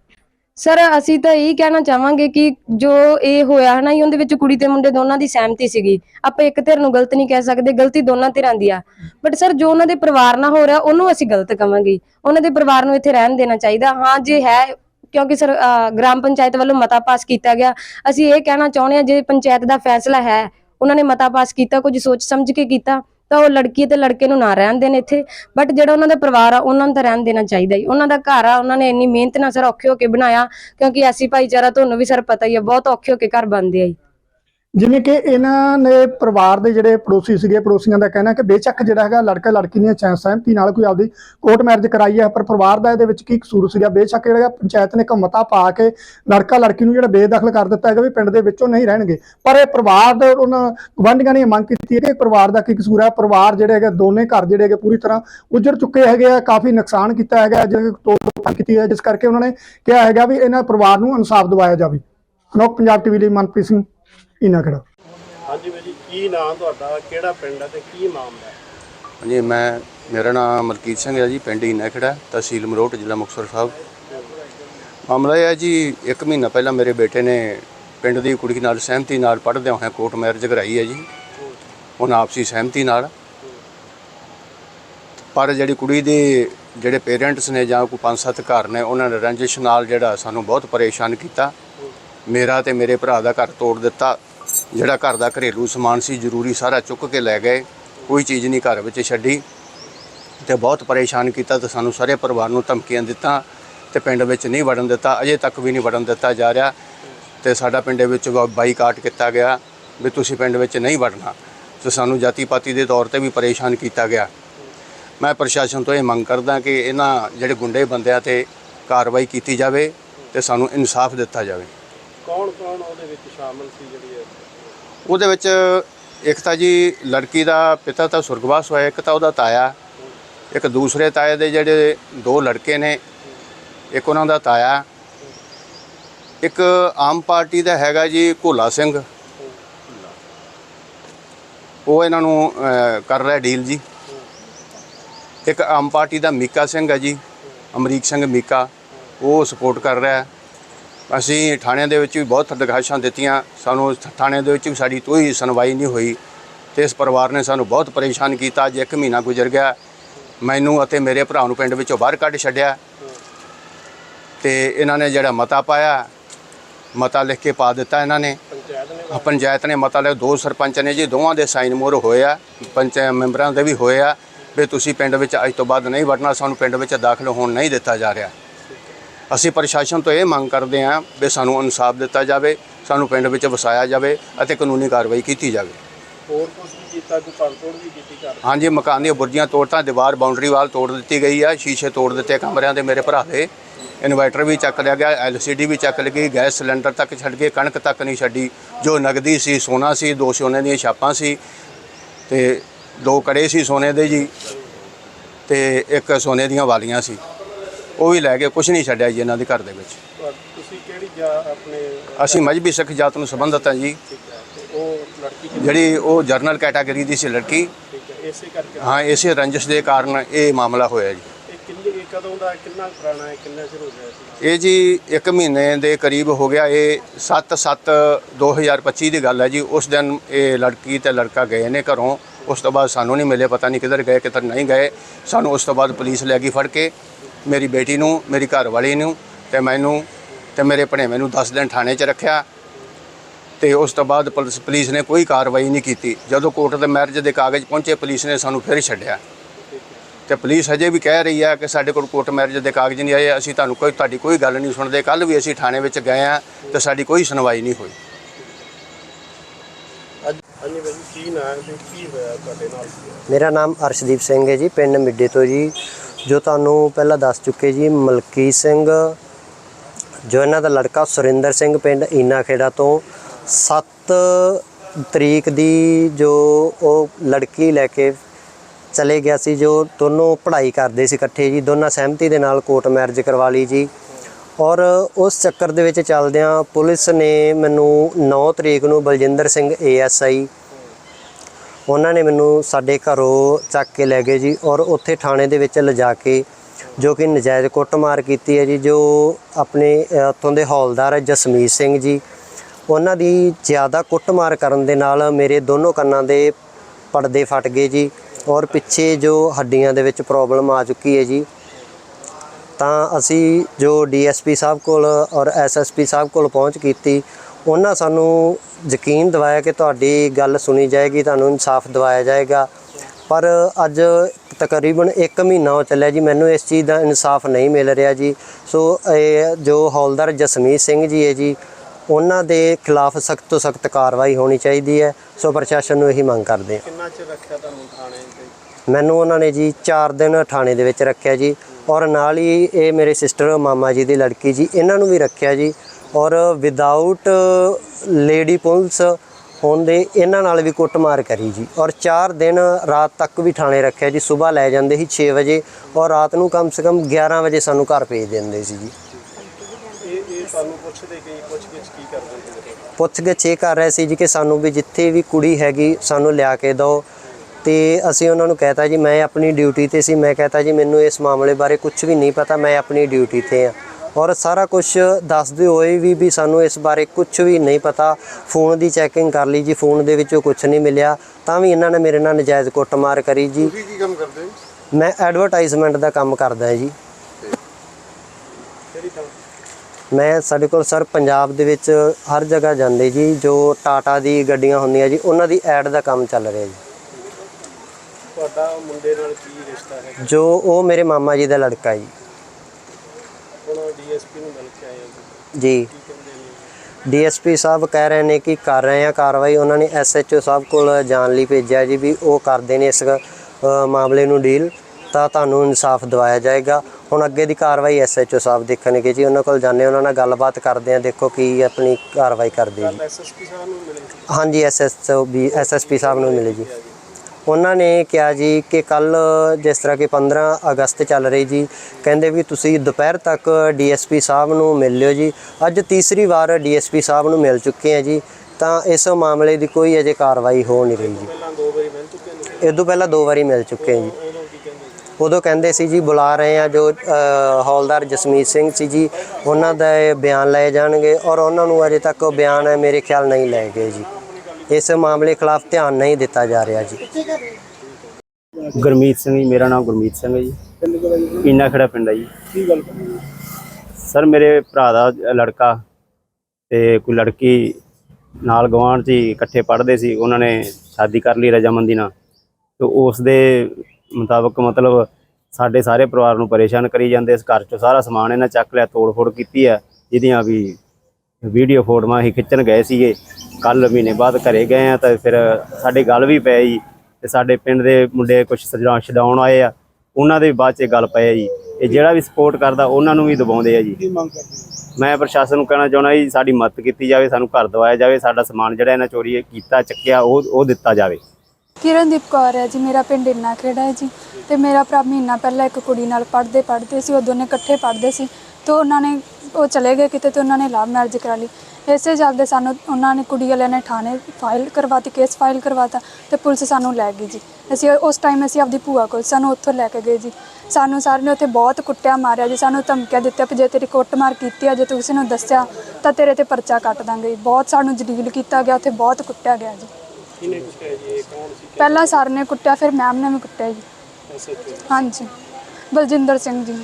ਸਰ, ਅਸੀਂ ਤਾਂ ਇਹੀ ਕਹਿਣਾ ਚਾਹਾਂਗੇ ਕਿ ਜੋ ਇਹ ਹੋਇਆ ਹੈ ਨਾ ਉਹਦੇ ਵਿੱਚ ਕੁੜੀ ਤੇ ਮੁੰਡੇ ਦੋਨਾਂ ਦੀ ਸਹਿਮਤੀ ਸੀਗੀ। ਆਪਾਂ ਇੱਕ ਧਿਰ ਨੂੰ ਗਲਤ ਨਹੀਂ ਕਹਿ ਸਕਦੇ, ਗਲਤੀ ਦੋਨਾਂ ਧਿਰਾਂ ਦੀ ਆ। ਬਟ ਸਰ, ਜੋ ਉਹਨਾਂ ਦੇ ਪਰਿਵਾਰ ਨਾਲ ਹੋ ਰਿਹਾ, ਉਹਨੂੰ ਅਸੀਂ ਗਲਤ ਕਵਾਂਗੇ। ਉਹਨਾਂ ਦੇ ਪਰਿਵਾਰ ਨੂੰ ਇੱਥੇ ਰਹਿਣ ਦੇਣਾ ਚਾਹੀਦਾ। ਹਾਂ, ਜੇ ਹੈ, ਕਿਉਂਕਿ ਸਰ ਗ੍ਰਾਮ ਪੰਚਾਇਤ ਵੱਲੋਂ ਮਤਾ ਪਾਸ ਕੀਤਾ ਗਿਆ। ਅਸੀਂ ਇਹ ਕਹਿਣਾ ਚਾਹੁੰਦੇ ਹਾਂ, ਜੇ ਪੰਚਾਇਤ ਦਾ ਫੈਸਲਾ ਹੈ ਉਹਨਾਂ ਨੇ ਮਤਾ ਪਾਸ ਕੀਤਾ, ਕੁਝ ਸੋਚ ਸਮਝ ਕੇ ਕੀਤਾ, ਤਾਂ ਉਹ ਲੜਕੀ ਤੇ ਲੜਕੇ ਨੂੰ ਨਾ ਰਹਿਣ ਦੇਣ ਇੱਥੇ। ਬਟ ਜਿਹੜਾ ਉਹਨਾਂ ਦਾ ਪਰਿਵਾਰ ਆ, ਉਹਨਾਂ ਨੂੰ ਤਾਂ ਰਹਿਣ ਦੇਣਾ ਚਾਹੀਦਾ ਹੀ ਉਹਨਾਂ ਦਾ ਘਰ ਆ, ਉਹਨਾਂ ਨੇ ਇੰਨੀ ਮਿਹਨਤ ਨਾਲ ਸਰ ਔਖੇ ਹੋ ਕੇ ਬਣਾਇਆ, ਕਿਉਂਕਿ ਐਸੀ ਭਾਈਚਾਰਾ ਤੁਹਾਨੂੰ ਵੀ ਸਰ ਪਤਾ ਹੀ ਆ, ਬਹੁਤ ਔਖੇ ਹੋ ਕੇ ਘਰ ਬਣਦੇ ਆ ਜਿਵੇਂ ਕਿ ਇਹਨਾਂ ਨੇ ਪਰਿਵਾਰ ਦੇ ਜਿਹੜੇ ਪੜੋਸੀ ਸੀਗੇ, ਪੜੋਸੀਆਂ ਦਾ ਕਹਿਣਾ ਕਿ ਬੇਸ਼ੱਕ ਜਿਹੜਾ ਹੈਗਾ ਲੜਕਾ ਲੜਕੀ ਦੀਆਂ ਸਹਿ- ਸਹਿਮਤੀ ਨਾਲ ਕੋਈ ਆਪਦੀ ਕੋਰਟ ਮੈਰਿਜ ਕਰਾਈ ਹੈ, ਪਰ ਪਰਿਵਾਰ ਦਾ ਇਹਦੇ ਵਿੱਚ ਕੀ ਕਸੂਰ ਸੀਗਾ? ਬੇਸ਼ੱਕ ਜਿਹੜਾ ਪੰਚਾਇਤ ਨੇ ਇੱਕ ਮਤਾ ਪਾ ਕੇ ਲੜਕਾ ਲੜਕੀ ਨੂੰ ਜਿਹੜਾ ਬੇਦਖਲ ਕਰ ਦਿੱਤਾ ਹੈਗਾ ਵੀ ਪਿੰਡ ਦੇ ਵਿੱਚੋਂ ਨਹੀਂ ਰਹਿਣਗੇ। ਪਰ ਇਹ ਪਰਿਵਾਰ ਦੇ ਉਹਨਾਂ ਗਵਾਂਢੀਆਂ ਨੇ ਮੰਗ ਕੀਤੀ ਹੈ ਕਿ ਪਰਿਵਾਰ ਦਾ ਕੀ ਕਸੂਰ ਹੈ? ਪਰਿਵਾਰ ਜਿਹੜੇ ਹੈਗੇ, ਦੋਨੇ ਘਰ ਜਿਹੜੇ ਹੈਗੇ ਪੂਰੀ ਤਰ੍ਹਾਂ ਉਜੜ ਚੁੱਕੇ ਹੈਗੇ ਆ, ਕਾਫੀ ਨੁਕਸਾਨ ਕੀਤਾ ਹੈਗਾ ਜਿਹੜੇ ਤੋੜ ਕੀਤੀ ਹੈ, ਜਿਸ ਕਰਕੇ ਉਹਨਾਂ ਨੇ ਕਿਹਾ ਹੈਗਾ ਵੀ ਇਹਨਾਂ ਪਰਿਵਾਰ ਨੂੰ ਇਨਸਾਫ ਦਿਵਾਇਆ ਜਾਵੇ। ਲੋਕ ਪੰਜਾਬ ਟੀਵੀ ਲਈ ਮਨਪ੍ਰੀਤ ਸਿੰਘ ਇਨਾ ਖੜਾ। ਹਾਂਜੀ ਬਾਈ ਜੀ ਕੀ ਨਾਮ ਤੁਹਾਡਾ? ਕਿਹੜਾ ਪਿੰਡ ਹੈ ਤੇ ਕੀ ਮਾਮਲਾ ਹੈ? ਹਾਂਜੀ ਮੈਂ ਮੇਰਾ ਨਾਮ ਮਲਕੀਤ ਸਿੰਘ ਹੈ ਜੀ ਪਿੰਡ ਇਨਖੜਾ ਤਹਿਸੀਲ ਮਰੋਟ ਜ਼ਿਲ੍ਹਾ ਮੁਕਤਸਰ ਸਾਹਿਬ। ਮਾਮਲਾ ਇਹ ਹੈ ਜੀ ਇੱਕ ਮਹੀਨਾ ਪਹਿਲਾਂ ਮੇਰੇ ਬੇਟੇ ਨੇ ਪਿੰਡ ਦੀ ਕੁੜੀ ਨਾਲ ਸਹਿਮਤੀ ਨਾਲ ਪੜ੍ਹਦਿਆਂ ਹੋਇਆਂ ਕੋਰਟ ਮੈਰਿਜ ਕਰਾਈ ਹੈ ਜੀ। ਉਹਨਾਂ ਆਪਸੀ ਸਹਿਮਤੀ ਨਾਲ। ਪਰ ਜਿਹੜੀ ਕੁੜੀ ਦੇ ਜਿਹੜੇ ਪੇਰੈਂਟਸ ਨੇ ਜਾਂ ਕੋਈ ਪੰਜ ਸੱਤ ਘਰ ਨੇ ਉਹਨਾਂ ਨੇ ਰੰਜਿਸ਼ ਨਾਲ ਜਿਹੜਾ ਸਾਨੂੰ ਬਹੁਤ ਪਰੇਸ਼ਾਨ ਕੀਤਾ। ਮੇਰਾ ਤੇ ਮੇਰੇ ਭਰਾ ਦਾ ਘਰ ਤੋੜ ਦਿੱਤਾ। ਜਿਹੜਾ ਘਰ ਦਾ ਘਰੇਲੂ ਸਮਾਨ ਸੀ, ਜ਼ਰੂਰੀ ਸਾਰਾ ਚੁੱਕ ਕੇ ਲੈ ਗਏ, ਕੋਈ ਚੀਜ਼ ਨਹੀਂ ਘਰ ਵਿੱਚ ਛੱਡੀ। ਤੇ ਬਹੁਤ ਪਰੇਸ਼ਾਨ ਕੀਤਾ ਤੇ ਸਾਨੂੰ ਸਾਰੇ ਪਰਿਵਾਰ ਨੂੰ ਧਮਕੀਆਂ ਦਿੱਤਾ ਤੇ ਪਿੰਡ ਵਿੱਚ ਨਹੀਂ ਵੜਨ ਦਿੱਤਾ, ਅਜੇ ਤੱਕ ਵੀ ਨਹੀਂ ਵੜਨ ਦਿੱਤਾ ਜਾ ਰਿਹਾ। ਤੇ ਸਾਡਾ ਪਿੰਡ ਵਿੱਚ ਬਾਈਕਾਟ ਕੀਤਾ ਗਿਆ ਵੀ ਤੁਸੀਂ ਪਿੰਡ ਵਿੱਚ ਨਹੀਂ ਵੜਨਾ। ਤੇ ਸਾਨੂੰ ਜਾਤੀ ਪਾਤੀ ਦੇ ਤੌਰ ਤੇ ਵੀ ਪਰੇਸ਼ਾਨ ਕੀਤਾ ਗਿਆ। ਮੈਂ ਪ੍ਰਸ਼ਾਸਨ ਤੋਂ ਇਹ ਮੰਗ ਕਰਦਾ ਕਿ ਇਹਨਾਂ ਜਿਹੜੇ ਗੁੰਡੇ ਬੰਦਿਆਂ ਤੇ ਕਾਰਵਾਈ ਕੀਤੀ ਜਾਵੇ ਤੇ ਸਾਨੂੰ ਇਨਸਾਫ ਦਿੱਤਾ ਜਾਵੇ। ਕੌਣ ਕੌਣ ਉਹਦੇ ਵਿੱਚ ਸ਼ਾਮਲ ਸੀ ਜਿਹੜੀ ਉਹਦੇ ਵਿੱਚ ਇੱਕ ਤਾਂ ਜੀ ਲੜਕੀ ਦਾ ਪਿਤਾ ਤਾਂ ਸੁਰਗਵਾਸ ਹੋਇਆ, ਇੱਕ ਤਾਂ ਉਹਦਾ ਤਾਇਆ। ਇੱਕ ਦੂਸਰੇ ਤਾਏ ਦੇ ਜਿਹੜੇ ਦੋ ਲੜਕੇ ਨੇ, ਇੱਕ ਉਹਨਾਂ ਦਾ ਤਾਇਆ। ਇੱਕ ਆਮ ਪਾਰਟੀ ਦਾ ਹੈਗਾ ਜੀ ਘੋਲਾ ਸਿੰਘ। ਉਹ ਇਹਨਾਂ ਨੂੰ ਕਰ ਰਿਹਾ ਡੀਲ ਜੀ। ਇੱਕ ਆਮ ਪਾਰਟੀ ਦਾ ਮੀਕਾ ਸਿੰਘ ਹੈ ਜੀ, ਅਮਰੀਕ ਸਿੰਘ ਮੀਕਾ। ਉਹ ਸਪੋਰਟ ਕਰ ਰਿਹਾ। ਅਸੀਂ ਥਾਣਿਆਂ ਦੇ ਵਿੱਚ ਵੀ ਬਹੁਤ ਦਰਖਾਸ਼ਾਂ ਦਿੱਤੀਆਂ। ਸਾਨੂੰ ਥਾਣਿਆਂ ਦੇ ਵਿੱਚ ਵੀ ਸਾਡੀ ਕੋਈ ਸੁਣਵਾਈ ਨਹੀਂ ਹੋਈ ਤੇ ਇਸ ਪਰਿਵਾਰ ਨੇ ਸਾਨੂੰ ਬਹੁਤ ਪਰੇਸ਼ਾਨ ਕੀਤਾ। ਅੱਜ ਇੱਕ ਮਹੀਨਾ ਗੁਜ਼ਰ ਗਿਆ। ਮੈਨੂੰ ਅਤੇ ਮੇਰੇ ਭਰਾ ਨੂੰ ਪਿੰਡ ਵਿੱਚੋਂ ਬਾਹਰ ਕੱਢ ਛੱਡਿਆ। ਤੇ ਇਹਨਾਂ ਨੇ ਜਿਹੜਾ ਮਤਾ ਪਾਇਆ, ਮਤਾ ਲਿਖ ਕੇ ਪਾ ਦਿੱਤਾ ਇਹਨਾਂ ਨੇ। ਪੰਚਾਇਤ ਨੇ ਮਤਾ ਲਿਆ। ਦੋ ਸਰਪੰਚ ਨੇ ਜੀ, ਦੋਵਾਂ ਦੇ ਸਾਈਨ ਮੋਹਰ ਹੋਏ ਆ। ਪੰਚਾਇਤ ਮੈਂਬਰਾਂ ਦੇ ਵੀ ਹੋਏ ਆ। ਵੀ ਤੁਸੀਂ ਪਿੰਡ ਵਿੱਚ ਅੱਜ ਤੋਂ ਬਾਅਦ ਨਹੀਂ ਵੜਨਾ। ਸਾਨੂੰ ਪਿੰਡ ਵਿੱਚ ਦਾਖਲ ਹੋਣ ਨਹੀਂ ਦਿੱਤਾ ਜਾ ਰਿਹਾ। ਅਸੀਂ ਪ੍ਰਸ਼ਾਸਨ ਤੋਂ ਇਹ ਮੰਗ ਕਰਦੇ ਹਾਂ ਵੀ ਸਾਨੂੰ ਇਨਸਾਫ ਦਿੱਤਾ ਜਾਵੇ ਸਾਨੂੰ ਪਿੰਡ ਵਿੱਚ ਵਸਾਇਆ ਜਾਵੇ ਅਤੇ ਕਾਨੂੰਨੀ ਕਾਰਵਾਈ ਕੀਤੀ ਜਾਵੇ। ਹੋਰ ਕੁਝ ਵੀ ਕੀਤਾ ਕੋਈ ਭੰਨਤੋੜ ਵੀ ਕੀਤੀ ਘਰ ਹਾਂਜੀ ਮਕਾਨ ਦੀਆਂ ਬੁਰਜੀਆਂ ਤੋੜਤਾਂ ਦੀਵਾਰ ਬਾਉਂਡਰੀ ਵਾਲ ਤੋੜ ਦਿੱਤੀ ਗਈ ਆ ਸ਼ੀਸ਼ੇ ਤੋੜ ਦਿੱਤੇ ਕਮਰਿਆਂ ਦੇ ਮੇਰੇ ਭਰਾ ਦੇ। ਇਨਵਰਟਰ ਵੀ ਚੱਕ ਲਿਆ ਗਿਆ ਐਲਸੀਡੀ ਵੀ ਚੱਕ ਲਈ ਗਈ ਗੈਸ ਸਿਲੰਡਰ ਤੱਕ ਛੱਡ ਕੇ ਕਣਕ ਤੱਕ ਨਹੀਂ ਛੱਡੀ। ਜੋ ਨਗਦੀ ਸੀ ਸੋਨਾ ਸੀ ਦੋ ਸੋਨੇ ਦੀਆਂ ਛਾਪਾਂ ਸੀ ਤੇ ਦੋ ਕੜੇ ਸੀ ਸੋਨੇ ਦੇ ਜੀ ਤੇ ਇੱਕ ਸੋਨੇ ਦੀਆਂ ਵਾਲੀਆਂ ਸੀ। ਉਹ ਵੀ ਲੈ ਕੇ ਕੁਝ ਨਹੀਂ ਛੱਡਿਆ ਜੀ ਇਹਨਾਂ ਦੇ ਘਰ ਦੇ ਵਿੱਚ। ਤੁਸੀਂ ਕਿਹੜੀ ਜਾ ਆਪਣੇ ਅਸੀਂ ਮਜਬੀ ਸਿੱਖ ਜਾਤ ਨੂੰ ਸੰਬੰਧਤ ਹਾਂ ਜੀ। ਉਹ ਲੜਕੀ ਜਿਹੜੀ ਉਹ ਜਰਨਲ ਕੈਟਾਗਰੀ ਦੀ ਸੀ ਲੜਕੀ। ਹੈ ਇਸੇ ਕਰਕੇ। ਹਾਂ ਇਸੇ ਰੰਜਿਸ਼ ਦੇ ਕਾਰਨ ਇਹ ਮਾਮਲਾ ਹੋਇਆ ਜੀ। ਇਹ ਕਿੰਨੀ ਇਹ ਕਦੋਂ ਦਾ ਕਿੰਨਾ ਕੁ ਪੁਰਾਣਾ ਹੈ ਕਿੰਨਾ ਚਿਰ ਹੋ ਗਿਆ ਸੀ ਇਹ ਜੀ 1 ਮਹੀਨੇ ਦੇ ਕਰੀਬ ਹੋ ਗਿਆ। ਇਹ 7/7 2025 ਦੀ ਗੱਲ ਹੈ ਜੀ। ਉਸ ਦਿਨ ਇਹ ਲੜਕੀ ਤੇ ਲੜਕਾ ਗਏ ਨੇ ਘਰੋਂ। ਉਸ ਤੋਂ ਬਾਅਦ ਸਾਨੂੰ ਨਹੀਂ ਮਿਲੇ ਪਤਾ ਨਹੀਂ ਕਿੱਧਰ ਗਏ ਕਿੱਧਰ ਨਹੀਂ ਗਏ। ਸਾਨੂੰ ਉਸ ਤੋਂ ਬਾਅਦ ਪੁਲਿਸ ਲੈ ਗਈ ਫੜ ਕੇ। ਮੇਰੀ ਬੇਟੀ ਨੂੰ ਮੇਰੀ ਘਰ ਵਾਲੀ ਨੂੰ ਤੇ ਮੈਨੂੰ ਤੇ ਮੇਰੇ ਭਣੇਵੇਂ ਨੂੰ 10 ਦਿਨ ਥਾਣੇ 'ਚ ਰੱਖਿਆ ਤੇ ਉਸ ਤੋਂ ਬਾਅਦ ਪੁਲਿਸ ਪੁਲਿਸ ਨੇ ਕੋਈ ਕਾਰਵਾਈ ਨਹੀਂ ਕੀਤੀ। ਜਦੋਂ ਕੋਰਟ ਦੇ ਮੈਰਿਜ ਦੇ ਕਾਗਜ਼ ਪਹੁੰਚੇ ਪੁਲਿਸ ਨੇ ਸਾਨੂੰ ਫਿਰ ਛੱਡਿਆ। ਤੇ ਪੁਲਿਸ ਹਜੇ ਵੀ ਕਹਿ ਰਹੀ ਹੈ ਕਿ ਸਾਡੇ ਕੋਲ ਕੋਰਟ ਮੈਰਿਜ ਦੇ ਕਾਗਜ਼ ਨਹੀਂ ਆਏ ਅਸੀਂ ਤੁਹਾਨੂੰ ਕੋਈ ਤੁਹਾਡੀ ਕੋਈ ਗੱਲ ਨਹੀਂ ਸੁਣਦੇ। ਕੱਲ ਵੀ ਅਸੀਂ ਥਾਣੇ ਵਿੱਚ ਗਏ ਆ ਤੇ ਸਾਡੀ ਕੋਈ ਸੁਣਵਾਈ ਨਹੀਂ ਹੋਈ। ਅੱਜ ਹਾਂਜੀ ਬਾਈ ਜੀ ਕੀ ਨਾਮ ਹੈ ਤੇ ਕੀ ਹੋਇਆ ਤੁਹਾਡੇ ਨਾਲ? ਮੇਰਾ ਨਾਮ ਅਰਸ਼ਦੀਪ ਸਿੰਘ ਹੈ ਜੀ ਪਿੰਡ ਮਿੱਡੇ ਤੋਂ ਜੀ। ਜੋ ਤੁਹਾਨੂੰ ਪਹਿਲਾਂ ਦੱਸ ਚੁੱਕੇ ਜੀ, ਮਲਕੀਤ ਸਿੰਘ, ਜੋ ਇਹਨਾਂ ਦਾ ਲੜਕਾ ਸੁਰਿੰਦਰ ਸਿੰਘ ਪਿੰਡ ਈਨਾਖੇੜਾ ਤੋਂ 7 ਤਰੀਕ ਦੀ ਜੋ ਉਹ ਲੜਕੀ ਲੈ ਕੇ ਚਲੇ ਗਿਆ ਸੀ, ਜੋ ਦੋਨੋਂ ਪੜ੍ਹਾਈ ਕਰਦੇ ਸੀ ਇਕੱਠੇ ਜੀ, ਦੋਨਾਂ ਸਹਿਮਤੀ ਦੇ ਨਾਲ ਕੋਰਟ ਮੈਰਿਜ ਕਰਵਾ ਲਈ ਜੀ। ਔਰ ਉਸ ਚੱਕਰ ਦੇ ਵਿੱਚ ਚੱਲਦਿਆਂ ਪੁਲਿਸ ਨੇ ਮੈਨੂੰ 9 ਤਰੀਕ ਨੂੰ ਬਲਜਿੰਦਰ ਸਿੰਘ ਏਐਸਆਈ ਉਹਨਾਂ ਨੇ ਮੈਨੂੰ ਸਾਡੇ ਘਰੋਂ ਚੱਕ ਕੇ ਲੈ ਗਏ ਜੀ ਔਰ ਉੱਥੇ ਥਾਣੇ ਦੇ ਵਿੱਚ ਲਿਜਾ ਕੇ ਜੋ ਕਿ ਨਜਾਇਜ਼ ਕੁੱਟਮਾਰ ਕੀਤੀ ਹੈ ਜੀ, ਜੋ ਆਪਣੇ ਉੱਥੋਂ ਦੇ ਹੌਲਦਾਰ ਹੈ ਜਸਮੀਤ ਸਿੰਘ ਜੀ। ਉਹਨਾਂ ਦੀ ਜ਼ਿਆਦਾ ਕੁੱਟਮਾਰ ਕਰਨ ਦੇ ਨਾਲ ਮੇਰੇ ਦੋਨੋਂ ਕੰਨਾਂ ਦੇ ਪਰਦੇ ਫਟ ਗਏ ਜੀ ਔਰ ਪਿੱਛੇ ਜੋ ਹੱਡੀਆਂ ਦੇ ਵਿੱਚ ਪ੍ਰੋਬਲਮ ਆ ਚੁੱਕੀ ਹੈ ਜੀ। ਤਾਂ ਅਸੀਂ ਜੋ ਡੀਐਸਪੀ ਸਾਹਿਬ ਕੋਲ ਔਰ ਐਸਐਸਪੀ ਸਾਹਿਬ ਕੋਲ ਪਹੁੰਚ ਕੀਤੀ ਉਹਨਾਂ ਸਾਨੂੰ ਯਕੀਨ ਦਿਵਾਇਆ ਕਿ ਤੁਹਾਡੀ ਗੱਲ ਸੁਣੀ ਜਾਏਗੀ ਤੁਹਾਨੂੰ ਇਨਸਾਫ ਦਿਵਾਇਆ ਜਾਏਗਾ। ਪਰ ਅੱਜ ਤਕਰੀਬਨ 1 ਮਹੀਨਾ ਹੋ ਚੱਲਿਆ ਜੀ ਮੈਨੂੰ ਇਸ ਚੀਜ਼ ਦਾ ਇਨਸਾਫ ਨਹੀਂ ਮਿਲ ਰਿਹਾ ਜੀ। ਸੋ ਇਹ ਜੋ ਹੌਲਦਾਰ ਜਸਮੀਤ ਸਿੰਘ ਜੀ ਹੈ ਜੀ ਉਹਨਾਂ ਦੇ ਖਿਲਾਫ ਸਖਤ ਤੋਂ ਸਖਤ ਕਾਰਵਾਈ ਹੋਣੀ ਚਾਹੀਦੀ ਹੈ। ਸੋ ਪ੍ਰਸ਼ਾਸਨ ਨੂੰ ਇਹੀ ਮੰਗ ਕਰਦੇ ਹਾਂ। ਕਿੰਨਾ ਚਿਰ ਰੱਖਿਆ ਤੁਹਾਨੂੰ ਥਾਣੇ ਤੇ? ਮੈਨੂੰ ਉਹਨਾਂ ਨੇ ਜੀ 4 ਦਿਨ ਥਾਣੇ ਦੇ ਵਿੱਚ ਰੱਖਿਆ ਜੀ। ਔਰ ਨਾਲ ਹੀ ਇਹ ਮੇਰੇ ਸਿਸਟਰ ਮਾਮਾ ਜੀ ਦੀ ਲੜਕੀ ਜੀ ਇਹਨਾਂ ਨੂੰ ਵੀ ਰੱਖਿਆ ਜੀ। ਔਰ ਵਿਦਆਊਟ ਲੇਡੀ ਪੁਲਿਸ ਹੁੰਦੇ ਇਹਨਾਂ ਨਾਲ ਵੀ ਕੁੱਟਮਾਰ ਕਰੀ ਜੀ। ਔਰ 4 ਦਿਨ ਰਾਤ ਤੱਕ ਵੀ ਥਾਣੇ ਰੱਖਿਆ ਜੀ। ਸਵੇਰ ਲੈ ਜਾਂਦੇ ਸੀ 6 ਵਜੇ ਔਰ ਰਾਤ ਨੂੰ ਕਮ ਸੇ ਕਮ 11 ਵਜੇ ਸਾਨੂੰ ਘਰ ਭੇਜ ਦਿੰਦੇ ਸੀ ਜੀ। ਇਹ ਇਹ ਤੁਹਾਨੂੰ ਪੁੱਛਦੇ ਕਿ ਪੁੱਛ ਕੀ ਕਰਦੇ ਇਹ ਕਰ ਰਹੇ ਸੀ ਜੀ ਕਿ ਸਾਨੂੰ ਵੀ ਜਿੱਥੇ ਵੀ ਕੁੜੀ ਹੈਗੀ ਸਾਨੂੰ ਲਿਆ ਕੇ ਦਿਓ। ਤੇ ਅਸੀਂ ਉਹਨਾਂ ਨੂੰ ਕਹਿਤਾ ਜੀ ਮੈਂ ਆਪਣੀ ਡਿਊਟੀ ਤੇ ਸੀ। ਮੈਂ ਕਹਿਤਾ ਜੀ ਮੈਨੂੰ ਇਸ ਮਾਮਲੇ ਬਾਰੇ ਕੁਝ ਵੀ ਨਹੀਂ ਪਤਾ ਮੈਂ ਆਪਣੀ ਡਿਊਟੀ ਤੇ ਆ ਔਰ ਸਾਰਾ ਕੁਝ ਦੱਸਦੇ ਹੋਏ ਵੀ ਵੀ ਸਾਨੂੰ ਇਸ ਬਾਰੇ ਕੁਝ ਵੀ ਨਹੀਂ ਪਤਾ। ਫੋਨ ਦੀ ਚੈਕਿੰਗ ਕਰ ਲਈ ਜੀ ਫੋਨ ਦੇ ਵਿੱਚੋਂ ਕੁਝ ਨਹੀਂ ਮਿਲਿਆ। ਤਾਂ ਵੀ ਇਹਨਾਂ ਨੇ ਮੇਰੇ ਨਾਲ ਨਜਾਇਜ਼ ਕੁੱਟਮਾਰ ਕਰੀ ਜੀ। ਤੁਸੀਂ ਕੀ ਕੰਮ ਕਰਦੇ ਮੈਂ ਐਡਵਰਟਾਈਜ਼ਮੈਂਟ ਦਾ ਕੰਮ ਕਰਦਾ ਹਾਂ ਜੀ। ਕਿਹੜੀ ਥਾਂ? ਮੈਂ ਸਾਡੇ ਕੋਲ ਸਰ ਪੰਜਾਬ ਦੇ ਵਿੱਚ ਹਰ ਜਗ੍ਹਾ ਜਾਂਦੇ ਜੀ ਜੋ ਟਾਟਾ ਦੀ ਗੱਡੀਆਂ ਹੁੰਦੀਆਂ ਜੀ ਉਹਨਾਂ ਦੀ ਐਡ ਦਾ ਕੰਮ ਚੱਲ ਰਿਹਾ ਜੀ। ਤੁਹਾਡਾ ਮੁੰਡੇ ਨਾਲ ਕੀ ਰਿਸ਼ਤਾ ਹੈ ਜੋ ਉਹ ਮੇਰੇ ਮਾਮਾ ਜੀ ਦਾ ਲੜਕਾ ਜੀ। ਡੀਐਸਪੀ ਨੂੰ ਮਿਲ ਕੇ ਆਏ ਹੋ ਤੁਸੀਂ। ਜੀ। ਕੀ ਕਹਿੰਦੇ ਨੇ? ਡੀਐਸਪੀ ਸਾਹਿਬ ਕਹਿ ਰਹੇ ਨੇ ਕਿ ਕਰ ਰਹੇ ਆ ਕਾਰਵਾਈ। ਉਹਨਾਂ ਨੇ ਐਸਐਚਓ ਸਾਹਿਬ ਕੋਲ ਜਾਣ ਲਈ ਭੇਜਿਆ ਜੀ ਵੀ ਉਹ ਕਰਦੇ ਨੇ ਇਸ ਮਾਮਲੇ ਨੂੰ ਡੀਲ। ਤਾਂ ਤੁਹਾਨੂੰ ਇਨਸਾਫ ਦਿਵਾਇਆ ਜਾਏਗਾ। ਹੁਣ ਅੱਗੇ ਦੀ ਕਾਰਵਾਈ ਐਸਐਚਓ ਸਾਹਿਬ ਦੇਖਣਗੇ ਜੀ। ਉਹਨਾਂ ਕੋਲ ਜਾਂਦੇ ਉਹਨਾਂ ਨਾਲ ਗੱਲਬਾਤ ਕਰਦੇ ਆ। ਦੇਖੋ ਕੀ ਆਪਣੀ ਕਾਰਵਾਈ ਕਰਦੇ ਜੀ। ਐਸਐਸਪੀ ਸਾਹਿਬ ਨੂੰ ਮਿਲੇ ਹਾਂਜੀ ਐਸਐਸਓ ਵੀ ਐਸਐਸਪੀ ਸਾਹਿਬ ਨੂੰ ਮਿਲੇ ਜੀ। ਉਹਨਾਂ ਨੇ ਕਿਹਾ ਜੀ ਕਿ ਕੱਲ ਜਿਸ ਤਰ੍ਹਾਂ ਕਿ 15 ਅਗਸਤ ਚੱਲ ਰਹੀ ਜੀ, ਕਹਿੰਦੇ ਵੀ ਤੁਸੀਂ ਦੁਪਹਿਰ ਤੱਕ ਡੀਐਸਪੀ ਸਾਹਿਬ ਨੂੰ ਮਿਲ ਲਿਓ ਜੀ। ਅੱਜ ਤੀਸਰੀ ਵਾਰ ਡੀਐਸਪੀ ਸਾਹਿਬ ਨੂੰ ਮਿਲ ਚੁੱਕੇ ਆ ਜੀ, ਤਾਂ ਇਸ ਮਾਮਲੇ ਦੀ ਕੋਈ ਅਜੇ ਕਾਰਵਾਈ ਹੋ ਨਹੀਂ ਰਹੀ ਜੀ। ਇਹ ਤੋਂ ਪਹਿਲਾਂ ਦੋ ਵਾਰੀ ਮਿਲ ਚੁੱਕੇ ਆ ਜੀ। ਉਦੋਂ ਕਹਿੰਦੇ ਸੀ ਜੀ, ਬੁਲਾ ਰਹੇ ਆ ਜੋ ਹੌਲਦਾਰ ਜਸਮੀਤ ਸਿੰਘ ਸੀ ਜੀ, ਉਹਨਾਂ ਦਾ ਇਹ ਬਿਆਨ ਲਏ ਜਾਣਗੇ ਔਰ ਉਹਨਾਂ ਨੂੰ ਅਜੇ ਤੱਕ ਉਹ ਬਿਆਨ ਹੈ ਮੇਰੇ ਖਿਆਲ ਨਹੀਂ ਲਏ ਗਏ ਜੀ। ਇਸ ਮਾਮਲੇ ਖਿਲਾਫ ਧਿਆਨ ਨਹੀਂ ਦਿੱਤਾ ਜਾ ਰਿਹਾ ਜੀ। ਗੁਰਮੀਤ ਸਿੰਘ ਜੀ, ਮੇਰਾ ਨਾਮ ਗੁਰਮੀਤ ਸਿੰਘ ਹੈ ਜੀ। ਇੰਨਾ ਖੜਾ ਪਿੰਡ ਹੈ ਜੀ। ਕੀ ਗੱਲ ਸਰ, ਮੇਰੇ ਭਰਾ ਦਾ ਲੜਕਾ ਤੇ ਕੋਈ ਲੜਕੀ ਨਾਲ ਗਵਾਂਢ 'ਚ ਹੀ ਇਕੱਠੇ ਪੜ੍ਹਦੇ ਸੀ। ਉਹਨਾਂ ਨੇ ਸ਼ਾਦੀ ਕਰ ਲਈ ਰਜਾਮੰਦੀ ਨਾਲ। ਤੇ ਉਸ ਦੇ ਮੁਤਾਬਕ ਮਤਲਬ ਸਾਡੇ ਸਾਰੇ ਪਰਿਵਾਰ ਨੂੰ ਪਰੇਸ਼ਾਨ ਕਰੀ ਜਾਂਦੇ। ਇਸ ਘਰ 'ਚੋਂ ਸਾਰਾ ਸਮਾਨ ਇਹਨਾਂ ਚੱਕ ਲਿਆ ਤੋੜ ਫੋੜ ਕੀਤੀ ਹੈ। ਜਿਹਦੀਆਂ ਵੀ ਵੀਡੀਓ ਫੋਟੋਆਂ ਹੀ ਖਿੱਚਣ ਗਏ ਸੀਗੇ। ਕੱਲ ਮਹੀਨੇ ਬਾਅਦ ਘਰੇ ਗਏ ਆ ਤਾਂ ਫਿਰ ਸਾਡੇ ਗੱਲ ਵੀ ਪਈ ਜੀ ਤੇ ਸਾਡੇ ਪਿੰਡ ਦੇ ਮੁੰਡੇ ਕੁਝ ਸਜਾ ਛਡਾਉਣ ਆਏ ਆ ਉਹਨਾਂ ਦੇ ਵੀ ਬਾਅਦ 'ਚ ਇਹ ਗੱਲ ਪਈ ਜੀ ਇਹ ਜਿਹੜਾ ਵੀ ਸਪੋਰਟ ਕਰਦਾ ਉਹਨਾਂ ਨੂੰ ਵੀ ਦਬਾਉਂਦੇ ਆ ਜੀ। ਕੀ ਮੰਗ ਕਰਦੇ ਮੈਂ ਪ੍ਰਸ਼ਾਸਨ ਨੂੰ ਕਹਿਣਾ ਚਾਹੁੰਦਾ ਜੀ ਸਾਡੀ ਮਦਦ ਕੀਤੀ ਜਾਵੇ ਸਾਨੂੰ ਘਰ ਦਵਾਇਆ ਜਾਵੇ ਸਾਡਾ ਸਮਾਨ ਜਿਹੜਾ ਇਹਨਾਂ ਚੋਰੀ ਕੀਤਾ ਚੱਕਿਆ ਉਹ ਉਹ ਦਿੱਤਾ ਜਾਵੇ। ਕਿਰਨਦੀਪ ਕੌਰ ਹੈ ਜੀ ਮੇਰਾ ਪਿੰਡ ਇੰਨਾ ਖੇੜਾ ਹੈ ਜੀ। ਤੇ ਮੇਰਾ ਭਰਾ ਮਹੀਨਾ ਪਹਿਲਾਂ ਇੱਕ ਕੁੜੀ ਨਾਲ ਪੜ੍ਹਦੇ ਪੜ੍ਹਦੇ ਸੀ ਉਹ ਦੋਨੇ ਇਕੱਠੇ ਪੜ੍ਹਦੇ ਸੀ। ਤੇ ਉਹਨਾਂ ਨੇ ਉਹ ਚਲੇ ਗਏ ਕਿਤੇ ਤੇ ਉਹਨਾਂ ਨੇ ਲਵ ਮੈਰਿਜ ਕਰਾ ਲਈ। ਇਸੇ ਚੱਲਦੇ ਸਾਨੂੰ ਉਹਨਾਂ ਨੇ ਕੁੜੀ ਵਾਲਿਆਂ ਨੇ ਥਾਣੇ ਫਾਈਲ ਕਰਵਾਤੀ ਕੇਸ ਫਾਈਲ ਕਰਵਾਤਾ ਤੇ ਪੁਲਿਸ ਸਾਨੂੰ ਲੈ ਗਈ ਜੀ। ਅਸੀਂ ਉਸ ਟਾਈਮ ਅਸੀਂ ਆਪਦੀ ਭੂਆ ਕੋਲ ਸਾਨੂੰ ਉੱਥੋਂ ਲੈ ਕੇ ਗਏ ਜੀ। ਸਾਨੂੰ ਸਾਰਿਆਂ ਨੇ ਉੱਥੇ ਬਹੁਤ ਕੁੱਟਿਆ ਮਾਰਿਆ ਜੀ ਸਾਨੂੰ ਧਮਕੀਆਂ ਦਿੱਤੀਆਂ ਵੀ ਜੇ ਤੇਰੀ ਕੁੱਟਮਾਰ ਕੀਤੀ ਆ ਜੇ ਤੂੰ ਕਿਸੇ ਨੂੰ ਦੱਸਿਆ ਤਾਂ ਤੇਰੇ ਤੇ ਪਰਚਾ ਕੱਟ ਦਾਂਗੇ। ਬਹੁਤ ਸਾਨੂੰ ਜਲੀਲ ਕੀਤਾ ਗਿਆ ਉੱਥੇ ਬਹੁਤ ਕੁੱਟਿਆ ਗਿਆ ਜੀ। ਕਿਹਨੇ ਕੁੱਟਿਆ ਜੀ? ਇਹ ਕੌਣ ਸੀ? ਪਹਿਲਾਂ ਸਰ ਨੇ ਕੁੱਟਿਆ ਫਿਰ ਮੈਮ ਨੇ ਵੀ ਕੁੱਟਿਆ ਜੀ। ਹਾਂਜੀ। ਬਲਜਿੰਦਰ ਸਿੰਘ ਜੀ।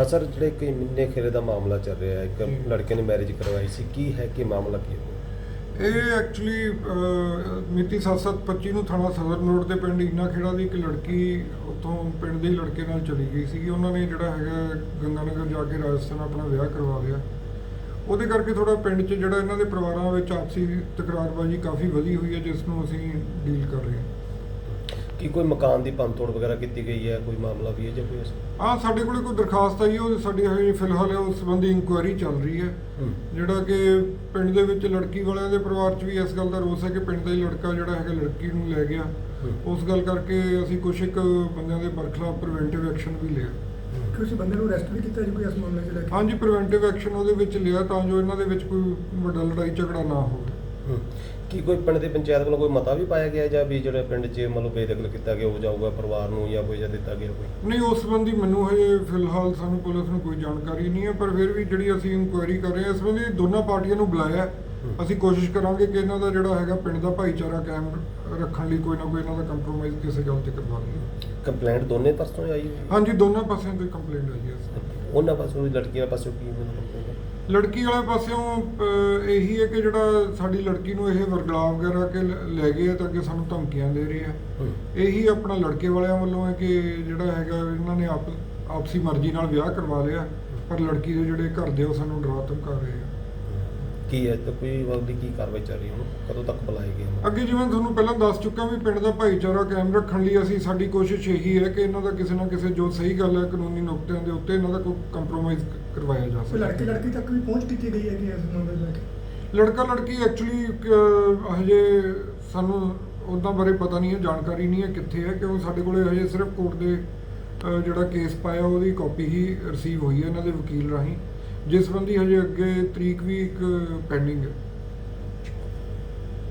ਹਾਂ ਸਰ ਜਿਹੜੇ ਕਿ ਮਿੰਨੇ ਖੇਰੇ ਦਾ ਮਾਮਲਾ ਚੱਲ ਰਿਹਾ ਹੈ ਇੱਕ ਲੜਕੇ ਨੇ ਮੈਰਿਜ ਕਰਵਾਈ ਸੀ ਕੀ ਹੈ ਕਿ ਮਾਮਲਾ ਕੀ ਹੈ? ਇਹ ਐਕਚੁਅਲੀ ਮਿਤੀ 7725 ਨੂੰ ਥਾਣਾ ਸਦਰ ਨੋਟ ਦੇ ਪਿੰਡ ਇਨਾ ਖੇੜਾ ਦੀ ਇੱਕ ਲੜਕੀ ਉੱਥੋਂ ਪਿੰਡ ਦੇ ਹੀ ਲੜਕੇ ਨਾਲ ਚਲੀ ਗਈ ਸੀਗੀ। ਉਹਨਾਂ ਨੇ ਜਿਹੜਾ ਹੈਗਾ ਗੰਗਾਨਗਰ ਜਾ ਕੇ ਰਾਜਸਥਾਨ ਆਪਣਾ ਵਿਆਹ ਕਰਵਾ ਲਿਆ। ਉਹਦੇ ਕਰਕੇ ਥੋੜਾ ਪਿੰਡ 'ਚ ਜਿਹੜਾ ਇਹਨਾਂ ਦੇ ਪਰਿਵਾਰਾਂ ਵਿੱਚ ਆਪਸੀ ਤਕਰਾਰਬਾਜ਼ੀ ਕਾਫੀ ਵਧੀ ਹੋਈ ਹੈ ਜਿਸ ਨੂੰ ਅਸੀਂ ਡੀਲ ਕਰ ਰਹੇ ਹਾਂ। ਕੀ ਕੋਈ ਮਕਾਨ ਦੀ ਭੰਨਤੋੜ ਵਗੈਰਾ ਕੀਤੀ ਗਈ ਹੈ? ਕੋਈ ਮਾਮਲਾ ਵੀ ਹੈ ਜਾਂ ਕੋਈ? ਹਾਂ ਸਾਡੇ ਕੋਲੇ ਕੋਈ ਦਰਖਾਸਤ ਆਈ ਹੈ ਉਹ ਸਾਡੀ ਹਜੇ ਫਿਲਹਾਲ ਉਸ ਸੰਬੰਧੀ ਇਨਕੁਆਇਰੀ ਚੱਲ ਰਹੀ ਹੈ। ਜਿਹੜਾ ਕਿ ਪਿੰਡ ਦੇ ਵਿੱਚ ਲੜਕੀ ਵਾਲਿਆਂ ਦੇ ਪਰਿਵਾਰ 'ਚ ਵੀ ਇਸ ਗੱਲ ਦਾ ਰੋਸ ਹੈ ਕਿ ਪਿੰਡ ਦਾ ਹੀ ਲੜਕਾ ਜਿਹੜਾ ਹੈਗਾ ਲੜਕੀ ਨੂੰ ਲੈ ਗਿਆ। ਉਸ ਗੱਲ ਕਰਕੇ ਅਸੀਂ ਕੁਝ ਇੱਕ ਬੰਦਿਆਂ ਦੇ ਬਰਖਲਾਫ ਪ੍ਰੀਵੈਂਟਿਵ ਐਕਸ਼ਨ ਵੀ ਲਿਆ। ਕਿਸੇ ਬੰਦੇ ਨੂੰ ਅਰੈਸਟ ਵੀ ਕੀਤਾ ਜੀ ਕੋਈ ਇਸ ਮਾਮਲੇ 'ਚ ਲੈ ਕੇ? ਹਾਂਜੀ ਪ੍ਰੀਵੈਂਟਿਵ ਐਕਸ਼ਨ ਉਹਦੇ ਵਿੱਚ ਲਿਆ ਤਾਂ ਜੋ ਇਹਨਾਂ ਦੇ ਵਿੱਚ ਕੋਈ ਵੱਡਾ ਲੜਾਈ ਝਗੜਾ ਨਾ ਹੋਵੇ। ਹੂੰ। ਕੀ ਕੋਈ ਪਿੰਡ ਦੇ ਪੰਚਾਇਤ ਵੱਲੋਂ ਕੋਈ ਮਤਾ ਵੀ ਪਾਇਆ ਗਿਆ ਜਾਂ ਵੀ ਜਿਹੜੇ ਪਿੰਡ 'ਚ ਮਤਲਬ ਬੇਦਖਲ ਕੀਤਾ ਗਿਆ ਉਹ ਜਾਊਗਾ ਪਰਿਵਾਰ ਨੂੰ ਜਾਂ ਕੋਈ ਜਾਂ ਦਿੱਤਾ ਗਿਆ ਕੋਈ ਨਹੀਂ ਉਸ ਸੰਬੰਧੀ ਮੈਨੂੰ ਹਜੇ ਫਿਲਹਾਲ ਸਾਨੂੰ ਪੁਲਿਸ ਨੂੰ ਕੋਈ ਜਾਣਕਾਰੀ ਨਹੀਂ ਹੈ ਪਰ ਫਿਰ ਵੀ ਜਿਹੜੀ ਅਸੀਂ ਇਨਕੁਆਇਰੀ ਕਰ ਰਹੇ ਹਾਂ ਇਸ ਸੰਬੰਧੀ ਦੋਨਾਂ ਪਾਰਟੀਆਂ ਨੂੰ ਬੁਲਾਇਆ ਹੈ। ਅਸੀਂ ਕੋਸ਼ਿਸ਼ ਕਰਾਂਗੇ ਕਿ ਇਹਨਾਂ ਦਾ ਜਿਹੜਾ ਹੈਗਾ ਪਿੰਡ ਦਾ ਭਾਈਚਾਰਾ ਕਾਇਮ ਰੱਖਣ ਲਈ ਕੋਈ ਨਾ ਕੋਈ ਇਹਨਾਂ ਦਾ ਕੰਪਰੋਮਾਈਜ਼ ਕਿਸੇ ਗੱਲ ਤੇ ਕਰਵਾ ਲਈਏ ਕੰਪਲੇਂਟ ਦੋਨੇ ਪਾਸੋਂ ਆਈ ਹੋਈ ਹੈ? ਹਾਂਜੀ ਦੋਨਾਂ ਪਾਸਿਆਂ ਤੋਂ ਕੰਪਲੇਂਟ ਆਈ ਹੈ ਇਸ ਸੰਬੰਧੀ। ਉਹਨਾਂ ਪਾਸੋਂ ਵੀ ਲੜਕੀ ਵਾਲੇ ਪਾਸੋਂ ਕੀ ਹੈ? ਲੜਕੀ ਵਾਲੇ ਪਾਸਿਓਂ ਅਹ, ਇਹੀ ਹੈ ਕਿ ਜਿਹੜਾ ਸਾਡੀ ਲੜਕੀ ਨੂੰ ਇਹ ਵਰਗਲਾ ਵਗੈਰਾ ਕੇ ਲ- ਲੈ ਗਏ ਆ ਤਾਂ ਅੱਗੇ ਸਾਨੂੰ ਧਮਕੀਆਂ ਦੇ ਰਹੇ ਆ ਹੂੰ। ਇਹੀ ਆਪਣਾ ਲੜਕੇ ਵਾਲਿਆਂ ਵੱਲੋਂ ਹੈ ਕਿ ਜਿਹੜਾ ਹੈਗਾ ਇਹਨਾਂ ਨੇ ਆਪ ਆਪਸੀ ਮਰਜ਼ੀ ਨਾਲ ਵਿਆਹ ਕਰਵਾ ਲਿਆ ਪਰ ਲੜਕੀ ਦੇ ਜਿਹੜੇ ਘਰ ਦੇ ਉਹ ਸਾਨੂੰ ਡਰਾ ਧਮਕਾ ਰਹੇ ਆ ਕੀ ਹੈ ਤੇ ਕੋਈ ਉਹਦੀ ਕੀ ਕਾਰਵਾਈ ਚੱਲ ਰਹੀ ਹੈ ਉਹਨੂੰ ਕਦੋਂ ਤੱਕ ਬੁਲਾਏਗੀ ਉਹਨੂੰ? ਅੱਗੇ ਜਿਵੇਂ ਤੁਹਾਨੂੰ ਪਹਿਲਾਂ ਦੱਸ ਚੁੱਕਾ ਵੀ ਪਿੰਡ ਦਾ ਭਾਈਚਾਰਾ ਕਾਇਮ ਰੱਖਣ ਲਈ ਅਸੀਂ ਸਾਡੀ ਕੋਸ਼ਿਸ਼ ਇਹੀ ਹੈ ਕਿ ਇਹਨਾਂ ਦਾ ਕਿਸੇ ਨਾ ਕਿਸੇ ਜੋ ਸਹੀ ਗੱਲ ਹੈ ਕਾਨੂੰਨੀ ਨੁਕਤਿਆਂ ਦੇ ਉੱਤੇ ਇਹਨਾਂ ਦਾ ਕੋਈ ਕੰਪਰੋਮਾਈਜ਼ ਕਰਵਾਇਆ ਜਾ ਕੋਈ ਲੜਕੀ ਲੜਕੀ ਤੱਕ ਵੀ ਪਹੁੰਚ ਕੀਤੀ ਗਈ ਹੈ ਕਿ ਇਸ ਮਾਮਲੇ ਲੈ ਕੇ? ਲੜਕਾ ਲੜਕੀ ਐਕਚੁਅਲੀ ਹਜੇ ਸਾਨੂੰ ਉਹਨਾਂ ਬਾਰੇ ਪਤਾ ਨਹੀਂ ਹੈ ਜਾਣਕਾਰੀ ਨਹੀਂ ਹੈ ਕਿੱਥੇ ਹੈ ਕਿਉਂਕਿ ਸਾਡੇ ਕੋਲੇ ਹਜੇ ਸਿਰਫ ਕੋਰਟ ਦੇ ਅਹ, ਜਿਹੜਾ ਕੇਸ ਪਾਇਆ ਉਹਦੀ ਕਾਪੀ ਹੀ ਰਿਸੀਵ ਹੋਈ ਹੈ ਇਹਨਾਂ ਦੇ ਵਕੀਲ ਰਾਹੀਂ ਜਿਸ ਸੰਬੰਧੀ ਹਜੇ ਅੱਗੇ ਤਰੀਕ ਵੀ ਇੱਕ ਪੈਂਡਿੰਗ ਹੈ।